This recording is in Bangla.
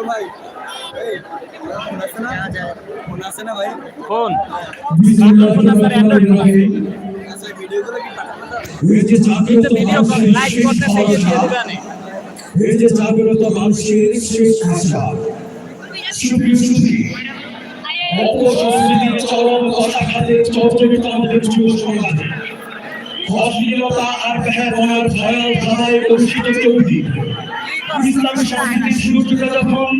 বড় ভাই। ফোন জাগ্রত মানুষের শেষ ভাষা অপসংস্কৃতির চরম কথাঘাতে চর্চিত দেশীয় সমাজে অশ্লীলতা আর বেহার ভয়াল ধারায় অনুষ্ঠিত চলতি ইসলামী সংস্কৃতির সুরক্ষিত যখন